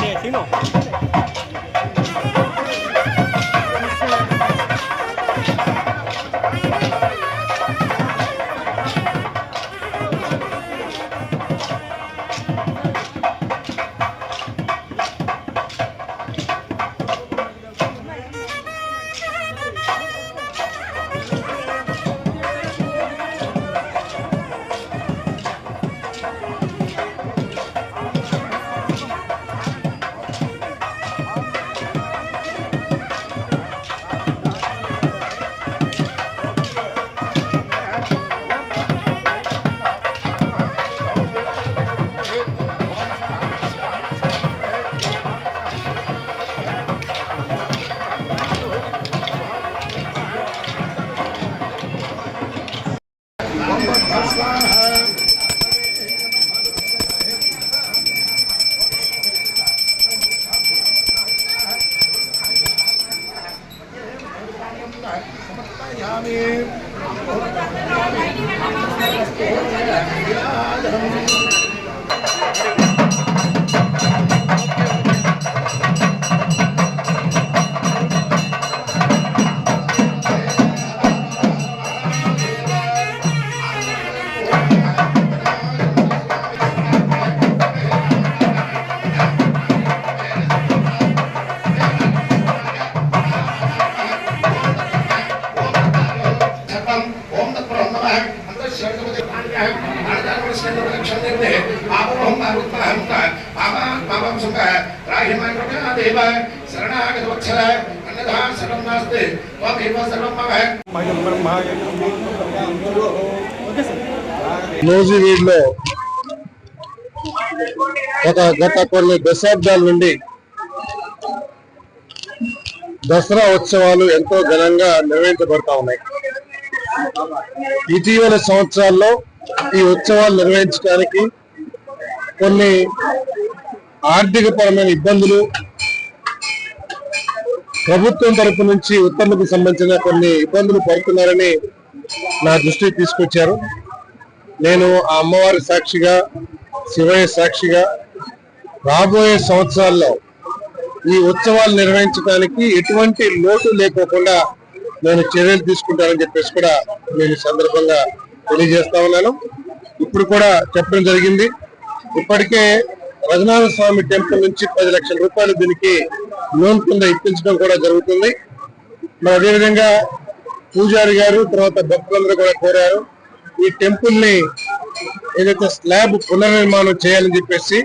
네, 디노. You. अन्तःशरणपदे पाण्यः आनदानवस्कन्दप्रदक्षिणे पापमहं मारुत्महं पापा पापं सुखः राहिमान् देव शरणागतवत्सल अन्यथा सर्वं नास्ति त्वमेव सर्वं मम నూజివీడ్లో ఒక గత కొన్ని దశాబ్దాల నుండి దసరా ఉత్సవాలు ఎంతో ఘనంగా నిర్వహించబడతా ఉన్నాయి ఇటీవల సంవత్సరాల్లో ఈ ఉత్సవాలు నిర్వహించడానికి కొన్ని ఆర్థిక పరమైన ఇబ్బందులు ప్రభుత్వం తరపు నుంచి ఉత్తర్వులకు సంబంధించిన కొన్ని ఇబ్బందులు పడుతున్నారని నా దృష్టికి తీసుకొచ్చారు. నేను ఆ అమ్మవారి సాక్షిగా శివయ్య సాక్షిగా రాబోయే సంవత్సరాల్లో ఈ ఉత్సవాలు నిర్వహించడానికి ఎటువంటి లోటు లేకోకుండా నేను చర్యలు తీసుకుంటానని చెప్పేసి కూడా నేను సందర్భంగా తెలియజేస్తా ఉన్నాను. ఇప్పుడు కూడా చెప్పడం జరిగింది. ఇప్పటికే రఘునాథ స్వామి టెంపుల్ నుంచి పది లక్షల రూపాయలు దీనికి లోన్ కింద ఇప్పించడం కూడా జరుగుతుంది. మరి అదేవిధంగా పూజారి గారు తర్వాత భక్తులందరూ కూడా కోరారు ఈ టెంపుల్ని ఏదైతే స్లాబ్ పునర్నిర్మాణం చేయాలని చెప్పేసి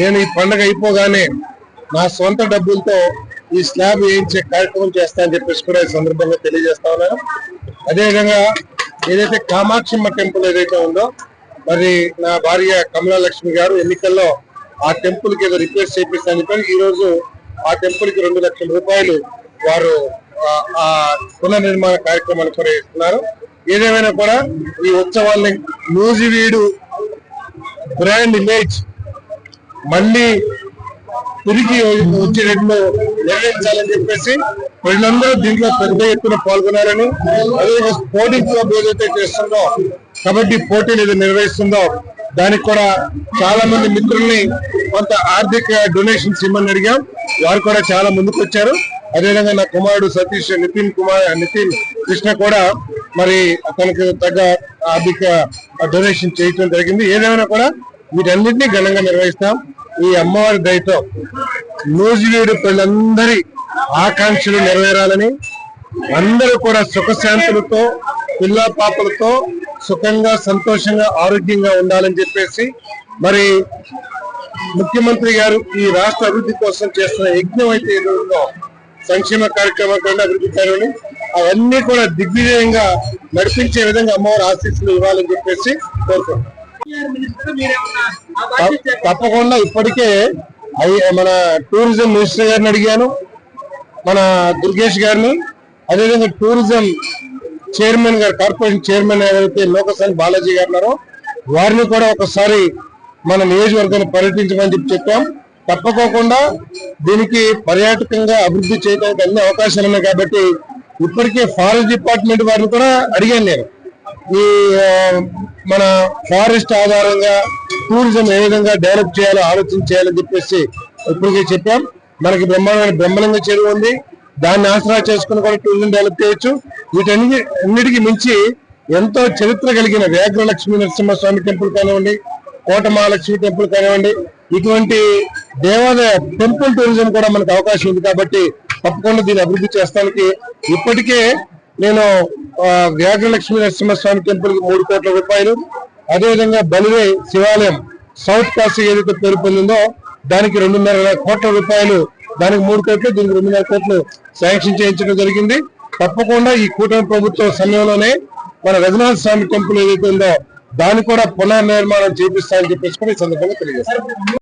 నేను ఈ పండగ అయిపోగానే నా సొంత డబ్బులతో ఈ స్లాబ్ వేయించే కార్యక్రమం చేస్తానని చెప్పేసి కూడా ఈ సందర్భంగా తెలియజేస్తా ఉన్నాను. అదేవిధంగా ఏదైతే కామాక్షమ్మ టెంపుల్ ఏదైతే ఉందో మరి నా భార్య కమలాలక్ష్మి గారు ఎన్నికల్లో ఆ టెంపుల్కి ఏదో రిక్వెస్ట్ చేపిస్తాను చెప్పి ఈ రోజు ఆ టెంపుల్కి రెండు లక్షల రూపాయలు వారు ఆ- పునర్నిర్మాణ కార్యక్రమాన్ని కూడా ఏదేమైనా కూడా ఈ ఉత్సవాల్ని నూజివీడు బ్రాండ్ ఇమేజ్ మళ్ళీ తిరిగి వచ్చేటట్లు నిర్వహించాలని చెప్పేసి ప్రజలందరూ దీంట్లో పెద్ద ఎత్తున పాల్గొనాలని అదే స్పోర్టింగ్ క్లబ్ ఏదైతే చేస్తుందో కబడ్డీ పోటీలు ఏదో నిర్వహిస్తుందో దానికి కూడా చాలా మంది మిత్రుల్ని కొంత ఆర్థిక డొనేషన్స్ ఇమ్మని అడిగాం. వారు కూడా చాలా ముందుకు వచ్చారు. అదేవిధంగా నా కుమారుడు సతీష్ నితిన్ కుమార్ నితిన్ కృష్ణ కూడా మరి తనకు తగ్గ ఆర్థిక డొనేషన్ చేయటం జరిగింది. ఏదేమైనా కూడా వీటన్నిటినీ ఘనంగా నిర్వహిస్తాం. ఈ అమ్మవారి దయతో నూజివీడు పిల్లలందరి ఆకాంక్షలు నెరవేరాలని అందరూ కూడా సుఖశాంతులతో పిల్ల పాపలతో సుఖంగా సంతోషంగా ఆరోగ్యంగా ఉండాలని చెప్పేసి మరి ముఖ్యమంత్రి గారు ఈ రాష్ట్ర అభివృద్ధి కోసం చేస్తున్న యజ్ఞం అయితే ఏదో సంక్షేమ కార్యక్రమాల కూడా అభివృద్ధి కార్యక్రమం అవన్నీ కూడా దిగ్విజయంగా నడిపించే విధంగా అమ్మవారి ఆశీస్సులు ఇవ్వాలని చెప్పేసి కోరుకుంటున్నాం. తప్పకుండా ఇప్పటికే అయ్యి మన టూరిజం మినిస్టర్ గారిని అడిగాను మన దుర్గేష్ గారిని. అదేవిధంగా టూరిజం చైర్మన్ గారు కార్పొరేషన్ చైర్మన్ ఎవరైతే లోకసాని బాలాజీ గారు ఉన్నారో వారిని కూడా ఒకసారి మన నియోజకవర్గాన్ని పర్యటించమని చెప్పి చెప్పాం. తప్పకోకుండా దీనికి పర్యాటకంగా అభివృద్ధి చేయడానికి అన్ని అవకాశాలు ఉన్నాయి కాబట్టి ఇప్పటికే ఫారెస్ట్ డిపార్ట్మెంట్ వారిని కూడా అడిగాను నేను. ఈ మన ఫారెస్ట్ ఆధారంగా టూరిజం ఏ విధంగా డెవలప్ చేయాలో ఆలోచన చేయాలని చెప్పేసి ఇప్పటికే చెప్పాం. మనకి బ్రహ్మాండమైన బ్రహ్మలింగ చెరువు ఉంది. దాన్ని ఆసరా చేసుకుని కూడా టూరిజం డెవలప్ చేయొచ్చు. వీటన్ని అన్నిటికీ మించి ఎంతో చరిత్ర కలిగిన వ్యాఘ్ర లక్ష్మీ నరసింహస్వామి టెంపుల్ కానివ్వండి కోట మహాలక్ష్మి టెంపుల్ కానివ్వండి ఇటువంటి దేవాలయ టెంపుల్ టూరిజం కూడా మనకు అవకాశం ఉంది కాబట్టి తప్పకుండా దీన్ని అభివృద్ధి చేస్తానికి ఇప్పటికే నేను ఆ, నరసింహస్వామి టెంపుల్కి మూడు కోట్ల రూపాయలు అదేవిధంగా బలివే శివాలయం సౌత్ కాశీ ఏదైతే పేరు పొందిందో దానికి రెండున్నర కోట్ల రూపాయలు దానికి మూడు కోట్లు దీనికి రెండున్నర కోట్లు శాంక్షన్ చేయించడం జరిగింది. తప్పకుండా ఈ కూటమి ప్రభుత్వ సమయంలోనే మన రఘునాథ స్వామి టెంపుల్ ఏదైతే ఉందో దాన్ని కూడా పునర్నిర్మాణం చేపిస్తామని చెప్పేసి కూడా ఈ సందర్భంగా తెలియజేస్తారు